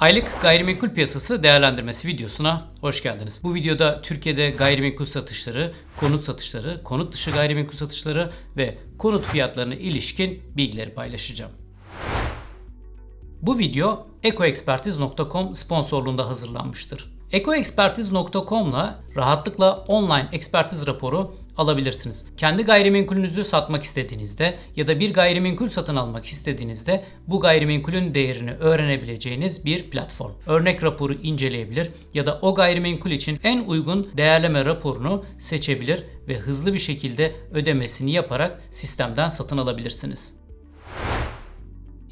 Aylık gayrimenkul piyasası değerlendirmesi videosuna hoş geldiniz. Bu videoda Türkiye'de gayrimenkul satışları, konut satışları, konut dışı gayrimenkul satışları ve konut fiyatlarına ilişkin bilgileri paylaşacağım. Bu video ekoexpertiz.com sponsorluğunda hazırlanmıştır. ekoexpertiz.com'la rahatlıkla online ekspertiz raporu alabilirsiniz. Kendi gayrimenkulünüzü satmak istediğinizde ya da bir gayrimenkul satın almak istediğinizde bu gayrimenkulün değerini öğrenebileceğiniz bir platform. Örnek raporu inceleyebilir ya da o gayrimenkul için en uygun değerleme raporunu seçebilir ve hızlı bir şekilde ödemesini yaparak sistemden satın alabilirsiniz.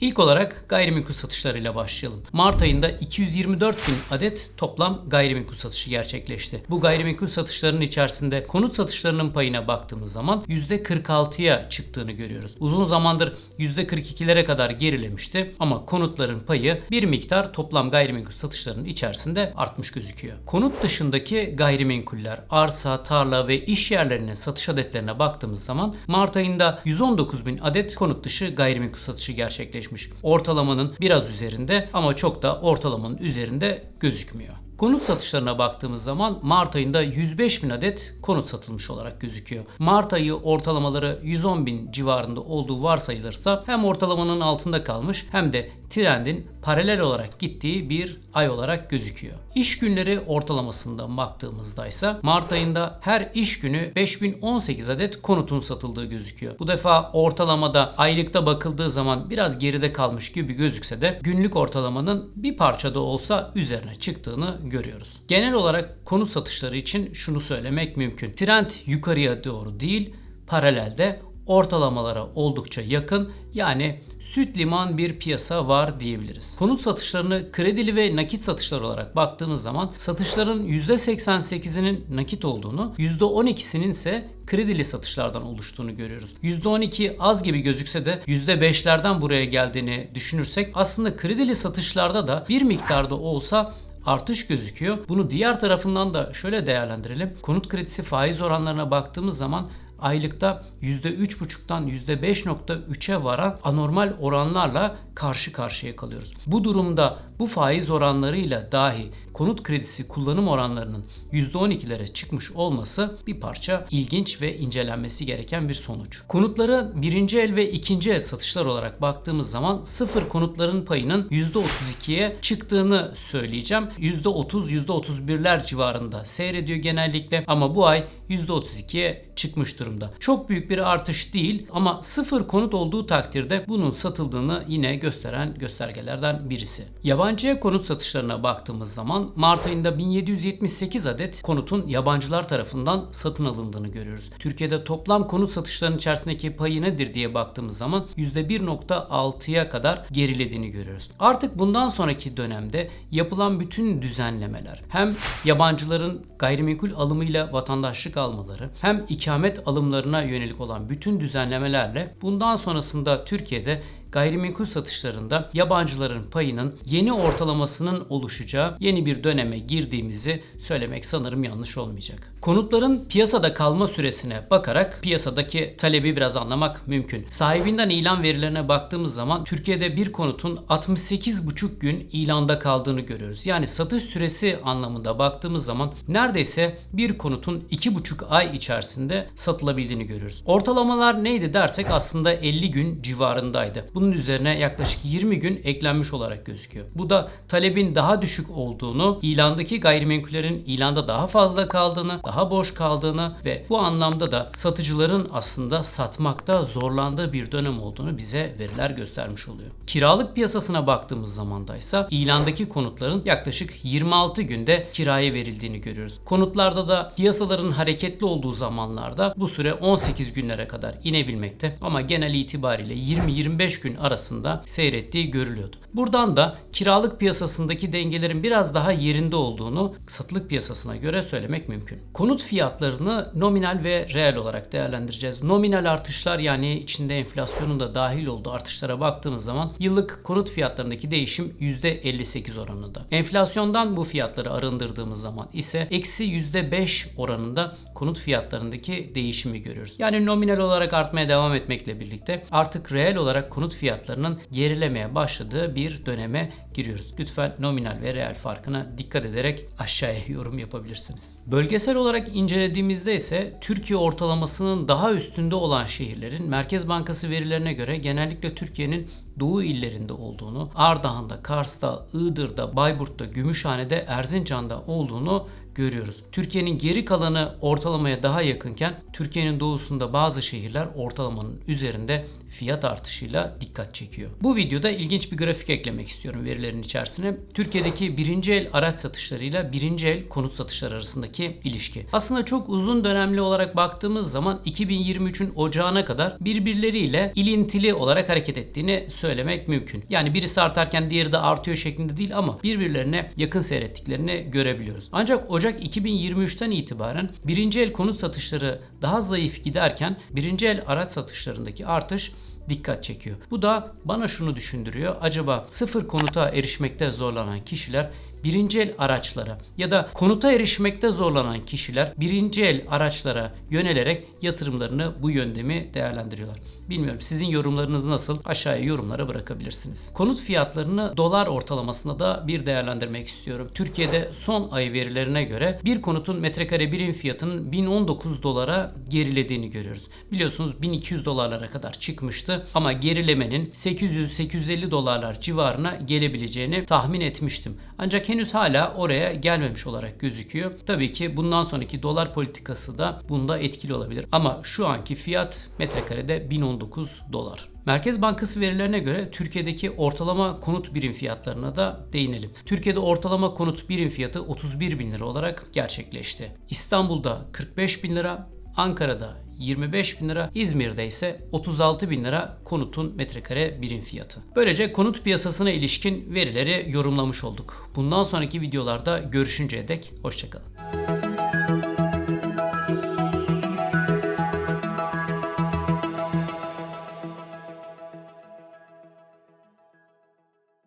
İlk olarak gayrimenkul satışlarıyla başlayalım. Mart ayında 224 bin adet toplam gayrimenkul satışı gerçekleşti. Bu gayrimenkul satışlarının içerisinde konut satışlarının payına baktığımız zaman %46'ya çıktığını görüyoruz. Uzun zamandır %42'lere kadar gerilemişti ama konutların payı bir miktar toplam gayrimenkul satışlarının içerisinde artmış gözüküyor. Konut dışındaki gayrimenkuller, arsa, tarla ve iş yerlerinin satış adetlerine baktığımız zaman Mart ayında 119 bin adet konut dışı gayrimenkul satışı gerçekleşti gerçekleşmiş. Ortalamanın biraz üzerinde ama çok da ortalamanın üzerinde gözükmüyor. Konut satışlarına baktığımız zaman Mart ayında 105 bin adet konut satılmış olarak gözüküyor. Mart ayı ortalamaları 110 bin civarında olduğu varsayılırsa hem ortalamanın altında kalmış hem de trendin paralel olarak gittiği bir ay olarak gözüküyor. İş günleri ortalamasında baktığımızda ise Mart ayında her iş günü 5018 adet konutun satıldığı gözüküyor. Bu defa ortalamada aylıkta bakıldığı zaman biraz geride kalmış gibi gözükse de günlük ortalamanın bir parçada olsa üzerine çıktığını görüyoruz. Genel olarak konut satışları için şunu söylemek mümkün. Trend yukarıya doğru değil, paralelde ortalamalara oldukça yakın yani süt liman bir piyasa var diyebiliriz. Konut satışlarını kredili ve nakit satışlar olarak baktığımız zaman satışların %88'inin nakit olduğunu, %12'sinin ise kredili satışlardan oluştuğunu görüyoruz. %12 az gibi gözükse de %5'lerden buraya geldiğini düşünürsek aslında kredili satışlarda da bir miktarda olsa artış gözüküyor. Bunu diğer tarafından da şöyle değerlendirelim. Konut kredisi faiz oranlarına baktığımız zaman aylıkta %3,5'tan %5,3'e varan anormal oranlarla karşı karşıya kalıyoruz. Bu durumda bu faiz oranlarıyla dahi konut kredisi kullanım oranlarının %12'lere çıkmış olması bir parça ilginç ve incelenmesi gereken bir sonuç. Konutların birinci el ve ikinci el satışlar olarak baktığımız zaman sıfır konutların payının %32'ye çıktığını söyleyeceğim. %30, %31'ler civarında seyrediyor genellikle ama bu ay %32'ye çıkmış durumda. Çok büyük bir artış değil ama sıfır konut olduğu takdirde bunun satıldığını yine gösteren göstergelerden birisi. Yabancıya konut satışlarına baktığımız zaman Mart ayında 1778 adet konutun yabancılar tarafından satın alındığını görüyoruz. Türkiye'de toplam konut satışlarının içerisindeki payı nedir diye baktığımız zaman %1.6'ya kadar gerilediğini görüyoruz. Artık bundan sonraki dönemde yapılan bütün düzenlemeler hem yabancıların gayrimenkul alımıyla vatandaşlık almaları hem ikamet alımlarına yönelik olan bütün düzenlemelerle bundan sonrasında Türkiye'de gayrimenkul satışlarında yabancıların payının yeni ortalamasının oluşacağı yeni bir döneme girdiğimizi söylemek sanırım yanlış olmayacak. Konutların piyasada kalma süresine bakarak piyasadaki talebi biraz anlamak mümkün. Sahibinden ilan verilerine baktığımız zaman Türkiye'de bir konutun 68,5 gün ilanda kaldığını görüyoruz. Yani satış süresi anlamında baktığımız zaman neredeyse bir konutun 2,5 ay içerisinde satılabildiğini görüyoruz. Ortalamalar neydi dersek aslında 50 gün civarındaydı. Bunun üzerine yaklaşık 20 gün eklenmiş olarak gözüküyor. Bu da talebin daha düşük olduğunu, ilandaki gayrimenkullerin ilanda daha fazla kaldığını, daha boş kaldığını ve bu anlamda da satıcıların aslında satmakta zorlandığı bir dönem olduğunu bize veriler göstermiş oluyor. Kiralık piyasasına baktığımız zamanda ise ilandaki konutların yaklaşık 26 günde kiraya verildiğini görüyoruz. Konutlarda da piyasaların hareketli olduğu zamanlarda bu süre 18 günlere kadar inebilmekte ama genel itibariyle 20-25 gün arasında seyrettiği görülüyordu. Buradan da kiralık piyasasındaki dengelerin biraz daha yerinde olduğunu satılık piyasasına göre söylemek mümkün. Konut fiyatlarını nominal ve reel olarak değerlendireceğiz. Nominal artışlar yani içinde enflasyonun da dahil olduğu artışlara baktığımız zaman yıllık konut fiyatlarındaki değişim %58 oranında. Enflasyondan bu fiyatları arındırdığımız zaman ise eksi %5 oranında konut fiyatlarındaki değişimi görüyoruz. Yani nominal olarak artmaya devam etmekle birlikte artık reel olarak konut fiyatlarının gerilemeye başladığı bir döneme giriyoruz. Lütfen nominal ve reel farkına dikkat ederek aşağıya yorum yapabilirsiniz. Bölgesel olarak incelediğimizde ise Türkiye ortalamasının daha üstünde olan şehirlerin Merkez Bankası verilerine göre genellikle Türkiye'nin doğu illerinde olduğunu, Ardahan'da, Kars'ta, Iğdır'da, Bayburt'ta, Gümüşhane'de, Erzincan'da olduğunu görüyoruz. Türkiye'nin geri kalanı ortalamaya daha yakınken Türkiye'nin doğusunda bazı şehirler ortalamanın üzerinde fiyat artışıyla dikkat çekiyor. Bu videoda ilginç bir grafik eklemek istiyorum verilerin içerisine. Türkiye'deki birinci el araç satışlarıyla birinci el konut satışları arasındaki ilişki. Aslında çok uzun dönemli olarak baktığımız zaman 2023'ün ocağına kadar birbirleriyle ilintili olarak hareket ettiğini söylemek mümkün. Yani birisi artarken diğeri de artıyor şeklinde değil ama birbirlerine yakın seyrettiklerini görebiliyoruz. Ancak Ocak 2023'ten itibaren birinci el konut satışları daha zayıf giderken birinci el araç satışlarındaki artış dikkat çekiyor. Bu da bana şunu düşündürüyor. Acaba sıfır konuta erişmekte zorlanan kişiler birinci el araçlara ya da konuta erişmekte zorlanan kişiler birinci el araçlara yönelerek yatırımlarını bu yöntemi değerlendiriyorlar. Bilmiyorum sizin yorumlarınız nasıl? Aşağıya yorumlara bırakabilirsiniz. Konut fiyatlarını dolar ortalamasında da bir değerlendirmek istiyorum. Türkiye'de son ay verilerine göre bir konutun metrekare birim fiyatının 1019 dolara gerilediğini görüyoruz. Biliyorsunuz 1200 dolarlara kadar çıkmıştı ama gerilemenin 800-850 dolarlar civarına gelebileceğini tahmin etmiştim. Ancak henüz hala oraya gelmemiş olarak gözüküyor. Tabii ki bundan sonraki dolar politikası da bunda etkili olabilir. Ama şu anki fiyat metrekarede 1019 dolar. Merkez Bankası verilerine göre Türkiye'deki ortalama konut birim fiyatlarına da değinelim. Türkiye'de ortalama konut birim fiyatı 31 bin lira olarak gerçekleşti. İstanbul'da 45 bin lira, Ankara'da 25 bin lira, İzmir'de ise 36 bin lira konutun metrekare birim fiyatı. Böylece konut piyasasına ilişkin verileri yorumlamış olduk. Bundan sonraki videolarda görüşünceye dek hoşçakalın.